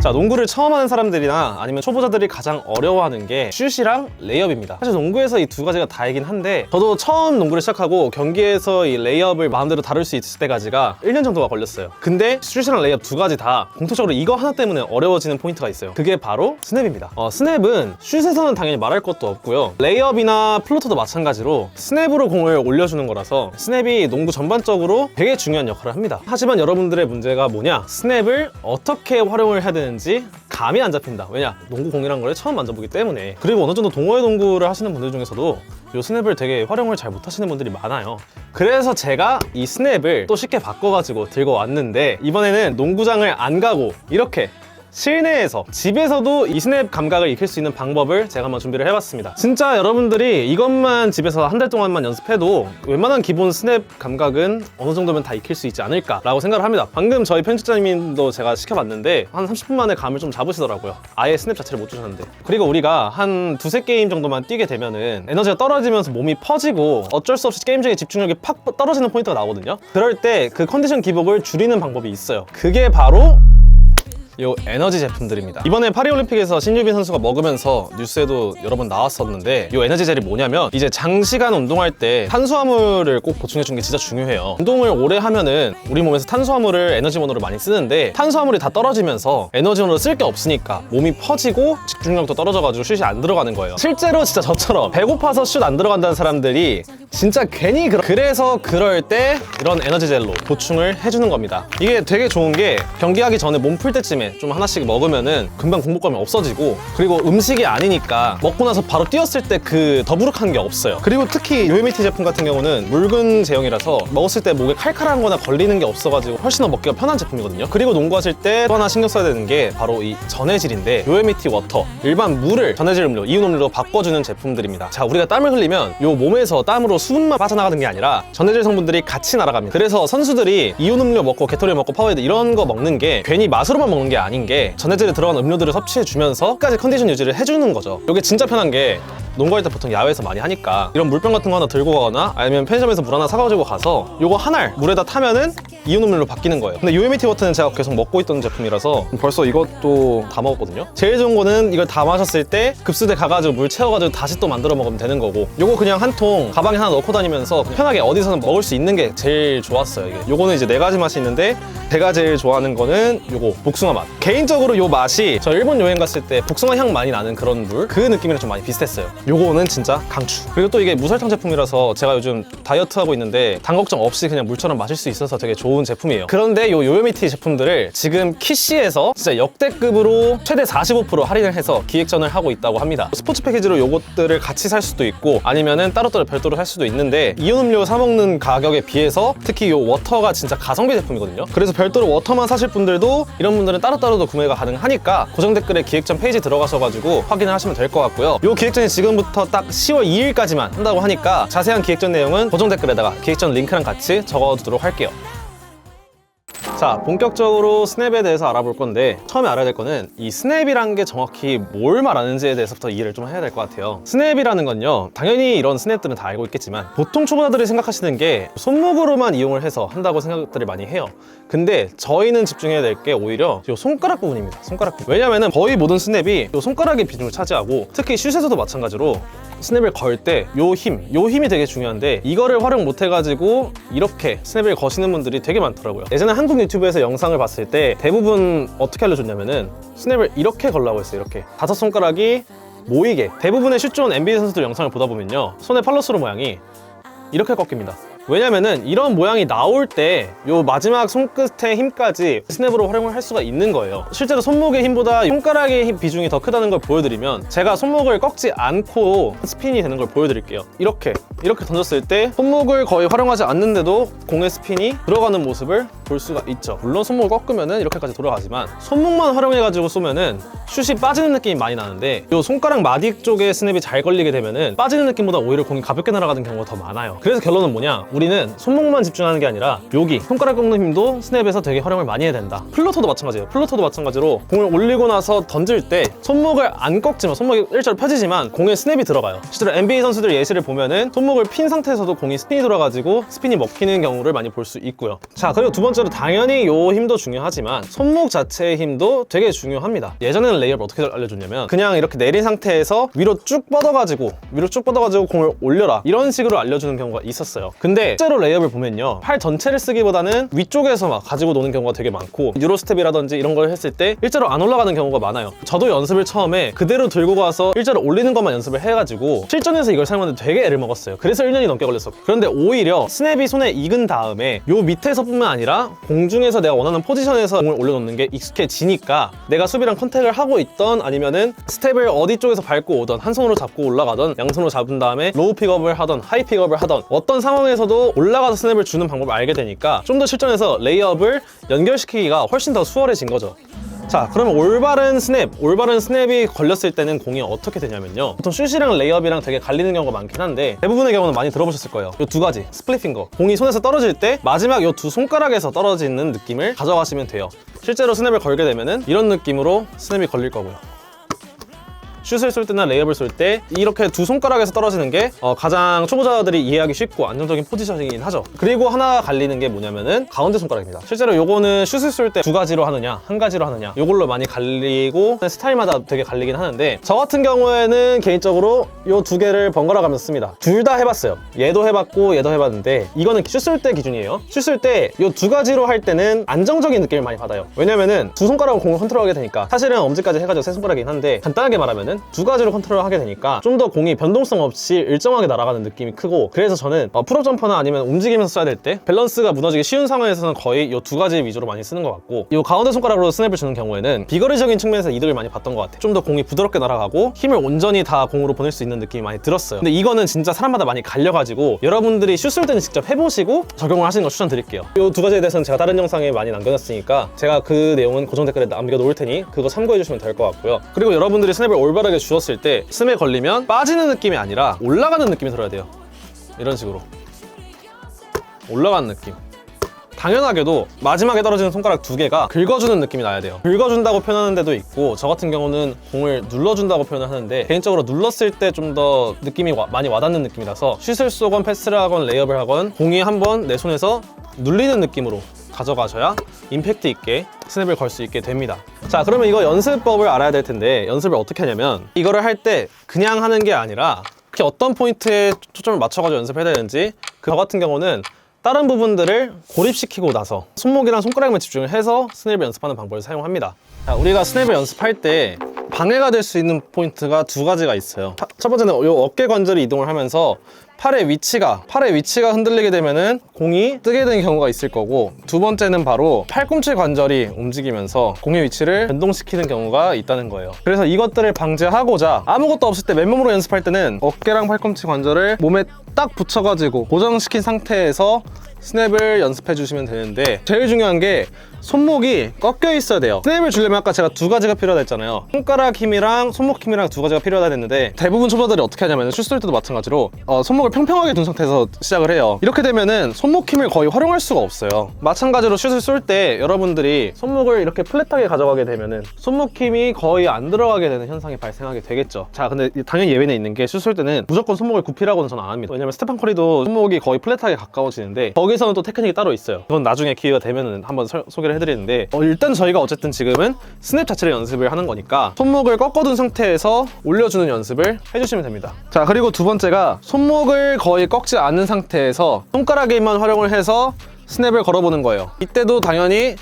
자 농구를 처음 하는 사람들이나 아니면 초보자들이 가장 어려워하는 게 슛이랑 레이업입니다. 사실 농구에서 이 두 가지가 다이긴 한데 저도 처음 농구를 시작하고 경기에서 이 레이업을 마음대로 다룰 수 있을 때까지가 1년 정도가 걸렸어요. 근데 슛이랑 레이업 두 가지 다 공통적으로 이거 하나 때문에 어려워지는 포인트가 있어요. 그게 바로 스냅입니다. 어, 스냅은 슛에서는 당연히 말할 것도 없고요. 레이업이나 플로터도 마찬가지로 스냅으로 공을 올려주는 거라서 스냅이 농구 전반적으로 되게 중요한 역할을 합니다. 하지만 여러분들의 문제가 뭐냐? 스냅을 어떻게 활용을 해야 되는 지 감이 안 잡힌다. 왜냐? 농구 공이란 걸 처음 만져보기 때문에. 그리고 어느 정도 동호회 농구를 하시는 분들 중에서도 요 스냅을 되게 활용을 잘 못하시는 분들이 많아요. 그래서 제가 이 스냅을 또 쉽게 바꿔가지고 들고 왔는데 이번에는 농구장을 안 가고 이렇게 실내에서 집에서도 이 스냅 감각을 익힐 수 있는 방법을 제가 한번 준비를 해봤습니다. 진짜 여러분들이 이것만 집에서 한 달 동안만 연습해도 웬만한 기본 스냅 감각은 어느 정도면 다 익힐 수 있지 않을까 라고 생각을 합니다. 방금 저희 편집자님도 제가 시켜봤는데 한 30분 만에 감을 좀 잡으시더라고요. 아예 스냅 자체를 못 주셨는데. 그리고 우리가 한 두세 게임 정도만 뛰게 되면은 에너지가 떨어지면서 몸이 퍼지고 어쩔 수 없이 게임 중에 집중력이 팍 떨어지는 포인트가 나오거든요. 그럴 때 그 컨디션 기복을 줄이는 방법이 있어요. 그게 바로 요 에너지 제품들입니다. 이번에 파리올림픽에서 신유빈 선수가 먹으면서 뉴스에도 여러 번 나왔었는데 요 에너지 젤이 뭐냐면 이제 장시간 운동할 때 탄수화물을 꼭 보충해 주는 게 진짜 중요해요. 운동을 오래 하면은 우리 몸에서 탄수화물을 에너지원으로 많이 쓰는데 탄수화물이 다 떨어지면서 에너지원으로 쓸 게 없으니까 몸이 퍼지고 집중력도 떨어져가지고 슛이 안 들어가는 거예요. 실제로 진짜 저처럼 배고파서 슛 안 들어간다는 사람들이 진짜 괜히 그러... 그래서 그럴 때 이런 에너지 젤로 보충을 해주는 겁니다. 이게 되게 좋은 게 경기하기 전에 몸 풀 때쯤에 좀 하나씩 먹으면은 금방 공복감이 없어지고 그리고 음식이 아니니까 먹고 나서 바로 뛰었을 때 그 더부룩한 게 없어요. 그리고 특히 UMT 제품 같은 경우는 묽은 제형이라서 먹었을 때 목에 칼칼한 거나 걸리는 게 없어가지고 훨씬 더 먹기가 편한 제품이거든요. 그리고 농구하실 때 또 하나 신경 써야 되는 게 바로 이 전해질인데 UMT 워터 일반 물을 전해질 음료, 이온 음료로 바꿔주는 제품들입니다. 자, 우리가 땀을 흘리면 요 몸에서 땀으로 수분만 빠져나가는 게 아니라 전해질 성분들이 같이 날아갑니다. 그래서 선수들이 이온 음료 먹고 게토리 먹고 파워에이드 이런 거 먹는 게 괜히 맛으로만 먹는 게 아닌 게 전해질에 들어간 음료들을 섭취해 주면서 끝까지 컨디션 유지를 해주는 거죠. 이게 진짜 편한 게 농구할 때 보통 야외에서 많이 하니까 이런 물병 같은 거 하나 들고 가거나 아니면 편의점에서 물 하나 사가지고 가서 요거 하나를 물에다 타면은 이온 음료로 바뀌는 거예요. 근데 UMT 워터는 제가 계속 먹고 있던 제품이라서 벌써 이것도 다 먹었거든요. 제일 좋은 거는 이걸 다 마셨을 때 급수대 가가지고 물 채워가지고 다시 또 만들어 먹으면 되는 거고 요거 그냥 한 통 가방에 하나 넣고 다니면서 편하게 어디서든 먹을 수 있는 게 제일 좋았어요. 이게 요거는 이제 네 가지 맛이 있는데 제가 제일 좋아하는 거는 요거 복숭아 맛. 개인적으로 요 맛이 저 일본 여행 갔을 때 복숭아 향 많이 나는 그런 물 그 느낌이랑 좀 많이 비슷했어요. 요거는 진짜 강추. 그리고 또 이게 무설탕 제품이라서 제가 요즘 다이어트 하고 있는데 당 걱정 없이 그냥 물처럼 마실 수 있어서 되게 좋은 제품이에요. 그런데 요 요요미티 제품들을 지금 키시에서 진짜 역대급으로 최대 45% 할인을 해서 기획전을 하고 있다고 합니다. 스포츠 패키지로 요것들을 같이 살 수도 있고 아니면은 따로따로 별도로 살 수도 있는데 이온 음료 사 먹는 가격에 비해서 특히 요 워터가 진짜 가성비 제품이거든요. 그래서 별도로 워터만 사실 분들도 이런 분들은 따로따로도 구매가 가능하니까 고정 댓글에 기획전 페이지 들어가셔가지고 확인을 하시면 될 것 같고요. 요 기획전이 지금부터 딱 10월 2일까지만 한다고 하니까 자세한 기획전 내용은 고정 댓글에다가 기획전 링크랑 같이 적어두도록 할게요. 자, 본격적으로 스냅에 대해서 알아볼 건데 처음에 알아야 될 거는 이 스냅이라는 게 정확히 뭘 말하는지에 대해서부터 이해를 좀 해야 될 것 같아요. 스냅이라는 건요, 당연히 이런 스냅들은 다 알고 있겠지만 보통 초보자들이 생각하시는 게 손목으로만 이용을 해서 한다고 생각들을 많이 해요. 근데 저희는 집중해야 될 게 오히려 이 손가락 부분입니다. 손가락 부분. 왜냐면은 거의 모든 스냅이 이 손가락의 비중을 차지하고 특히 슛에서도 마찬가지로 스냅을 걸 때 요 힘, 요 힘이 되게 중요한데 이거를 활용 못 해가지고 이렇게 스냅을 거시는 분들이 되게 많더라고요. 예전에 한국 유튜브에서 영상을 봤을 때 대부분 어떻게 알려줬냐면은 스냅을 이렇게 걸라고 했어요. 이렇게 다섯 손가락이 모이게 대부분의 슛 좋은 NBA 선수들 영상을 보다 보면요 손의 팔로스로 모양이 이렇게 꺾입니다. 왜냐면은 이런 모양이 나올 때 요 마지막 손끝의 힘까지 스냅으로 활용을 할 수가 있는 거예요. 실제로 손목의 힘보다 손가락의 힘 비중이 더 크다는 걸 보여드리면 제가 손목을 꺾지 않고 스핀이 되는 걸 보여드릴게요. 이렇게 이렇게 던졌을 때 손목을 거의 활용하지 않는데도 공의 스핀이 들어가는 모습을 볼 수가 있죠. 물론 손목을 꺾으면은 이렇게까지 돌아가지만 손목만 활용해가지고 쏘면은 슛이 빠지는 느낌이 많이 나는데 요 손가락 마디 쪽에 스냅이 잘 걸리게 되면은 빠지는 느낌보다 오히려 공이 가볍게 날아가는 경우가 더 많아요. 그래서 결론은 뭐냐? 우리는 손목만 집중하는 게 아니라 여기 손가락 꺾는 힘도 스냅에서 되게 활용을 많이 해야 된다. 플로터도 마찬가지예요. 플로터도 마찬가지로 공을 올리고 나서 던질 때 손목을 안 꺾지만 손목이 일자로 펴지지만 공에 스냅이 들어가요. 실제로 NBA 선수들 예시를 보면은 손목을 핀 상태에서도 공이 스핀이 돌아가지고 스핀이 먹히는 경우를 많이 볼 수 있고요. 자 그리고 두 번째로 당연히 요 힘도 중요하지만 손목 자체의 힘도 되게 중요합니다. 예전에는 레이업을 어떻게 알려줬냐면 그냥 이렇게 내린 상태에서 위로 쭉 뻗어가지고 위로 쭉 뻗어가지고 공을 올려라 이런 식으로 알려주는 경우가 있었어요. 근데 실제로 레이업을 보면요 팔 전체를 쓰기보다는 위쪽에서 막 가지고 노는 경우가 되게 많고 유로 스텝이라든지 이런 걸 했을 때 일자로 안 올라가는 경우가 많아요. 저도 연습을 처음에 그대로 들고 가서 일자로 올리는 것만 연습을 해가지고 실전에서 이걸 사용하는데 되게 애를 먹었어요. 그래서 1년이 넘게 걸렸어. 그런데 오히려 스냅이 손에 익은 다음에 요 밑에서 뿐만 아니라 공중에서 내가 원하는 포지션에서 공을 올려놓는 게 익숙해지니까 내가 수비랑 컨택을 하고 있던 아니면은 스텝을 어디 쪽에서 밟고 오던 한 손으로 잡고 올라가던 양손으로 잡은 다음에 로우 픽업을 하던 하이 픽업을 하던 어떤 상황에서도 올라가서 스냅을 주는 방법을 알게 되니까 좀 더 실전에서 레이업을 연결시키기가 훨씬 더 수월해진 거죠. 자 그러면 올바른 스냅 올바른 스냅이 걸렸을 때는 공이 어떻게 되냐면요. 보통 슛이랑 레이업이랑 되게 갈리는 경우가 많긴 한데 대부분의 경우는 많이 들어보셨을 거예요. 이 두 가지 스플릿 핑거. 공이 손에서 떨어질 때 마지막 이 두 손가락에서 떨어지는 느낌을 가져가시면 돼요. 실제로 스냅을 걸게 되면은 이런 느낌으로 스냅이 걸릴 거고요 슛을 쏠 때나 레이업을 쏠 때 이렇게 두 손가락에서 떨어지는 게 어, 가장 초보자들이 이해하기 쉽고 안정적인 포지션이긴 하죠. 그리고 하나 갈리는 게 뭐냐면은 가운데 손가락입니다. 실제로 요거는 슛을 쏠 때 두 가지로 하느냐, 한 가지로 하느냐 요걸로 많이 갈리고 스타일마다 되게 갈리긴 하는데 저 같은 경우에는 개인적으로 요 두 개를 번갈아 가면서 씁니다. 둘 다 해봤어요. 얘도 해봤고 얘도 해봤는데 이거는 슛 쏠 때 기준이에요. 슛 쏠 때 요 두 가지로 할 때는 안정적인 느낌을 많이 받아요. 왜냐면은 두 손가락으로 공을 컨트롤하게 되니까 사실은 엄지까지 해가지고 세 손가락이긴 한데 간단하게 말하면은 두 가지로 컨트롤을 하게 되니까 좀 더 공이 변동성 없이 일정하게 날아가는 느낌이 크고 그래서 저는 어, 풀업 점퍼나 아니면 움직이면서 쏴야 될 때 밸런스가 무너지기 쉬운 상황에서는 거의 이 두 가지 위주로 많이 쓰는 것 같고 이 가운데 손가락으로 스냅을 주는 경우에는 비거리적인 측면에서 이득을 많이 봤던 것 같아요. 좀 더 공이 부드럽게 날아가고 힘을 온전히 다 공으로 보낼 수 있는 느낌이 많이 들었어요. 근데 이거는 진짜 사람마다 많이 갈려가지고 여러분들이 슛을 때는 직접 해보시고 적용을 하시는 거 추천드릴게요. 이 두 가지에 대해서는 제가 다른 영상에 많이 남겨놨으니까 제가 그 내용은 고정 댓글에 남겨놓을 테니 그거 참고해주시면 될 것 같고요. 그리고 여러분들이 스냅을 올바르게 주었을 때 스냅에 걸리면 빠지는 느낌이 아니라 올라가는 느낌이 들어야 돼요. 이런 식으로. 올라가는 느낌. 당연하게도 마지막에 떨어지는 손가락 두 개가 긁어주는 느낌이 나야 돼요. 긁어준다고 표현하는 데도 있고 저 같은 경우는 공을 눌러준다고 표현을 하는데 개인적으로 눌렀을 때 좀 더 느낌이 와- 많이 와닿는 느낌이라서 슛을 쏘건 패스를 하건 레이업을 하건 공이 한번 내 손에서 눌리는 느낌으로 가져가셔야 임팩트 있게 스냅을 걸 수 있게 됩니다 자 그러면 이거 연습법을 알아야 될 텐데 연습을 어떻게 하냐면 이거를 할 때 그냥 하는 게 아니라 특히 어떤 포인트에 초점을 맞춰가지고 연습해야 되는지 그저 같은 경우는 다른 부분들을 고립시키고 나서 손목이랑 손가락만 집중을 해서 스냅을 연습하는 방법을 사용합니다. 자, 우리가 스냅을 연습할 때 방해가 될 수 있는 포인트가 두 가지가 있어요. 파- 첫 번째는 이 어깨 관절이 이동을 하면서 팔의 위치가 팔의 위치가 흔들리게 되면은 공이 뜨게 되는 경우가 있을 거고 두 번째는 바로 팔꿈치 관절이 움직이면서 공의 위치를 변동시키는 경우가 있다는 거예요. 그래서 이것들을 방지하고자 아무것도 없을 때 맨몸으로 연습할 때는 어깨랑 팔꿈치 관절을 몸에 딱 붙여가지고 고정시킨 상태에서 스냅을 연습해 주시면 되는데 제일 중요한 게 손목이 꺾여 있어야 돼요. 스냅을 주려면 아까 제가 두 가지가 필요하다 했잖아요. 손가락 힘이랑 손목 힘이랑 두 가지가 필요하다 했는데 대부분 초보자들이 어떻게 하냐면 슛쏠 때도 마찬가지로 어, 손목을 평평하게 둔 상태에서 시작을 해요. 이렇게 되면은 손목 힘을 거의 활용할 수가 없어요. 마찬가지로 슛을 쏠 때 여러분들이 손목을 이렇게 플랫하게 가져가게 되면은 손목 힘이 거의 안 들어가게 되는 현상이 발생하게 되겠죠. 자 근데 당연히 예외는 있는 게 슛 쏠 때는 무조건 손목을 굽히라고는 저는 안 합니다. 왜냐면 스테판 커리도 손목이 거의 플랫하게 가까워지는데 거기서는 또 테크닉이 따로 있어요. 그건 나중에 기회가 되면은 한번 설- 소개를 해드리는데 어, 일단 저희가 어쨌든 지금은 스냅 자체를 연습을 하는 거니까 손목을 꺾어둔 상태에서 올려주는 연습을 해주시면 됩니다 자 그리고 두 번째가 손목을 거의 꺾지 않은 상태에서 손가락에만 활용을 해서 스냅을 걸어보는 거예요 이때도 당연히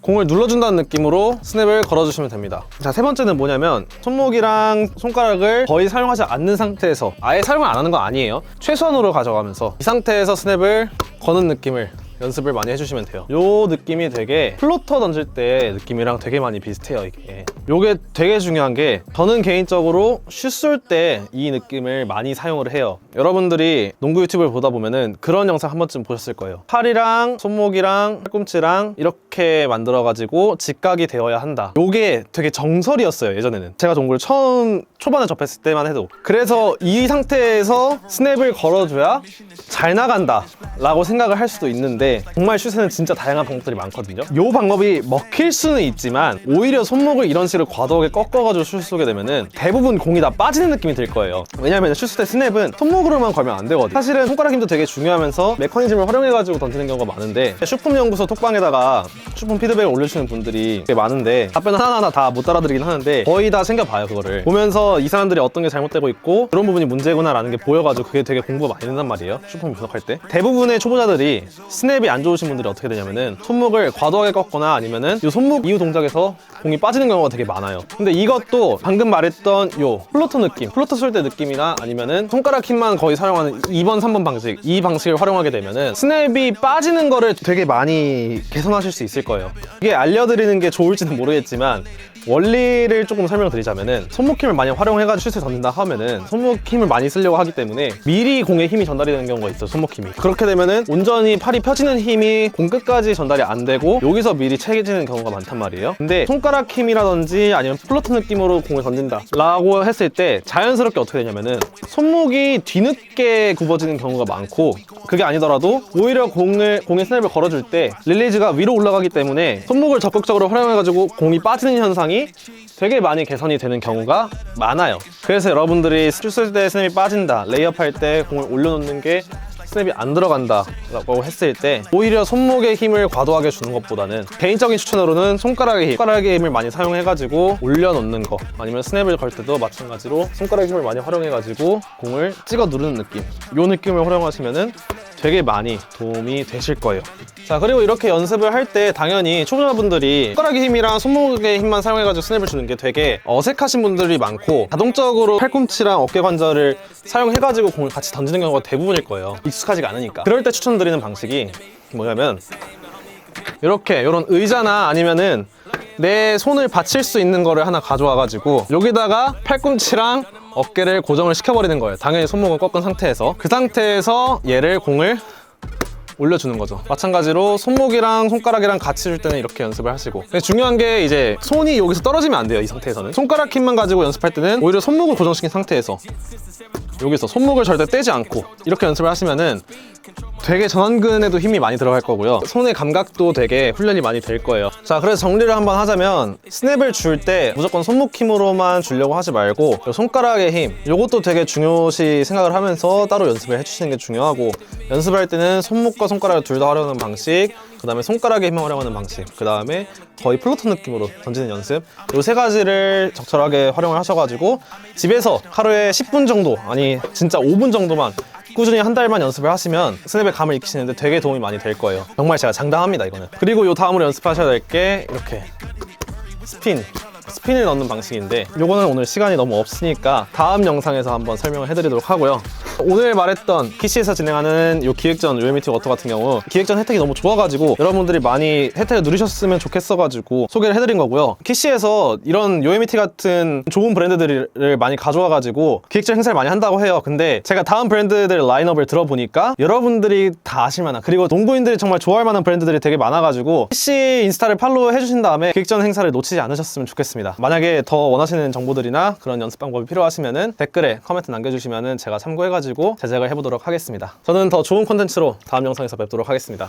공을 눌러준다는 느낌으로 스냅을 걸어주시면 됩니다. 자, 세 번째는 뭐냐면 손목이랑 손가락을 거의 사용하지 않는 상태에서 아예 사용을 안 하는 건 아니에요. 최소한으로 가져가면서 이 상태에서 스냅을 거는 느낌을 연습을 많이 해주시면 돼요. 요 느낌이 되게 플로터 던질 때 느낌이랑 되게 많이 비슷해요, 이게. 요게 되게 중요한 게 저는 개인적으로 슛 쏠 때 이 느낌을 많이 사용을 해요. 여러분들이 농구 유튜브를 보다 보면은 그런 영상 한 번쯤 보셨을 거예요. 팔이랑 손목이랑 팔꿈치랑 이렇게 만들어 가지고 직각이 되어야 한다. 요게 되게 정설이었어요, 예전에는. 제가 농구를 처음 초반에 접했을 때만 해도. 그래서 이 상태에서 스냅을 걸어줘야 잘 나간다 라고 생각을 할 수도 있는데 정말 슛에는 진짜 다양한 방법들이 많거든요. 이 방법이 먹힐 수는 있지만 오히려 손목을 이런 식으로 과도하게 꺾어가지고 슛 쏘게 되면은 대부분 공이 다 빠지는 느낌이 들 거예요. 왜냐면 슛 때 스냅은 손목으로만 걸면 안 되거든요. 사실은 손가락 힘도 되게 중요하면서 메커니즘을 활용해가지고 던지는 경우가 많은데 슈품 연구소 톡방에다가 슈품 피드백을 올려주시는 분들이 되게 많은데 답변 하나하나 다 못 따라드리긴 하는데 거의 다 챙겨봐요 그거를. 보면서 이 사람들이 어떤 게 잘못되고 있고 그런 부분이 문제구나라는 게 보여가지고 그게 되게 공부가 많이 된단 말이에요 슈품 분석할 때. 대부분의 초보자들이 스냅 이 안 좋으신 분들이 어떻게 되냐면은 손목을 과도하게 꺾거나 아니면은 이 손목 이후 동작에서 공이 빠지는 경우가 되게 많아요. 근데 이것도 방금 말했던 요 플로터 느낌 플로터 쏠때 느낌이나 아니면은 손가락 힘만 거의 사용하는 2번 3번 방식 이 방식을 활용하게 되면은 스냅이 빠지는 거를 되게 많이 개선하실 수 있을 거예요. 이게 알려드리는 게 좋을지는 모르겠지만 원리를 조금 설명드리자면은 손목 힘을 많이 활용해가지고 슛을 던진다 하면은 손목 힘을 많이 쓰려고 하기 때문에 미리 공에 힘이 전달이 되는 경우가 있어요 손목 힘이. 그렇게 되면은 온전히 팔이 펴지는 힘이 공 끝까지 전달이 안 되고 여기서 미리 체해지는 경우가 많단 말이에요 근데 손가락 힘이라든지 아니면 플로트 느낌으로 공을 던진다 라고 했을 때 자연스럽게 어떻게 되냐면은 손목이 뒤늦게 굽어지는 경우가 많고 그게 아니더라도 오히려 공을 공의 스냅을 걸어줄 때 릴리즈가 위로 올라가기 때문에 손목을 적극적으로 활용해가지고 공이 빠지는 현상이 되게 많이 개선이 되는 경우가 많아요. 그래서 여러분들이 슛쓸 때 스냅이 빠진다, 레이업 할 때 공을 올려놓는 게 스냅이 안 들어간다 라고 했을 때 오히려 손목의 힘을 과도하게 주는 것보다는 개인적인 추천으로는 손가락의 힘 손가락의 힘을 많이 사용해가지고 올려놓는 거 아니면 스냅을 걸 때도 마찬가지로 손가락의 힘을 많이 활용해가지고 공을 찍어 누르는 느낌. 이 느낌을 활용하시면은 되게 많이 도움이 되실 거예요. 자 그리고 이렇게 연습을 할 때 당연히 초보자분들이 손가락의 힘이랑 손목의 힘만 사용해가지고 스냅을 주는 게 되게 어색하신 분들이 많고 자동적으로 팔꿈치랑 어깨 관절을 사용해가지고 공을 같이 던지는 경우가 대부분일 거예요. 익숙하지가 않으니까. 그럴 때 추천드리는 방식이 뭐냐면 이렇게 이런 의자나 아니면은 내 손을 받칠 수 있는 거를 하나 가져와가지고 여기다가 팔꿈치랑 어깨를 고정을 시켜버리는 거예요 당연히 손목은 꺾은 상태에서 그 상태에서 얘를 공을 올려주는 거죠. 마찬가지로 손목이랑 손가락이랑 같이 줄 때는 이렇게 연습을 하시고. 근데 중요한 게 이제 손이 여기서 떨어지면 안 돼요. 이 상태에서는. 손가락 힘만 가지고 연습할 때는 오히려 손목을 고정시킨 상태에서 여기서 손목을 절대 떼지 않고 이렇게 연습을 하시면은 되게 전완근에도 힘이 많이 들어갈 거고요. 손의 감각도 되게 훈련이 많이 될 거예요. 자, 그래서 정리를 한번 하자면 스냅을 줄 때 무조건 손목 힘으로만 주려고 하지 말고 손가락의 힘, 이것도 되게 중요시 생각을 하면서 따로 연습을 해주시는 게 중요하고 연습할 때는 손목과 손가락을 둘 다 활용하는 방식, 그 다음에 손가락의 힘을 활용하는 방식, 그 다음에 거의 플로터 느낌으로 던지는 연습 이 세 가지를 적절하게 활용을 하셔가지고 집에서 하루에 10분 정도 아니 진짜 5분 정도만 꾸준히 한 달만 연습을 하시면 스냅의 감을 익히시는데 되게 도움이 많이 될 거예요. 정말 제가 장담합니다 이거는. 그리고 요 다음으로 연습하셔야 될 게 이렇게 스핀 스핀을 넣는 방식인데 요거는 오늘 시간이 너무 없으니까 다음 영상에서 한번 설명을 해드리도록 하고요 오늘 말했던 PC에서 진행하는 요 기획전 요에미티 워터 같은 경우 기획전 혜택이 너무 좋아가지고 여러분들이 많이 혜택을 누리셨으면 좋겠어가지고 소개를 해드린 거고요. 키시에서 이런 요에미티 같은 좋은 브랜드들을 많이 가져와가지고 기획전 행사를 많이 한다고 해요. 근데 제가 다음 브랜드들 라인업을 들어보니까 여러분들이 다 아실 만한 그리고 농구인들이 정말 좋아할 만한 브랜드들이 되게 많아가지고 키시 인스타를 팔로우 해주신 다음에 기획전 행사를 놓치지 않으셨으면 좋겠습니다. 만약에 더 원하시는 정보들이나 그런 연습 방법이 필요하시면은 댓글에 코멘트 남겨주시면은 제가 참고해 가지고 제작을 해보도록 하겠습니다. 저는 더 좋은 콘텐츠로 다음 영상에서 뵙도록 하겠습니다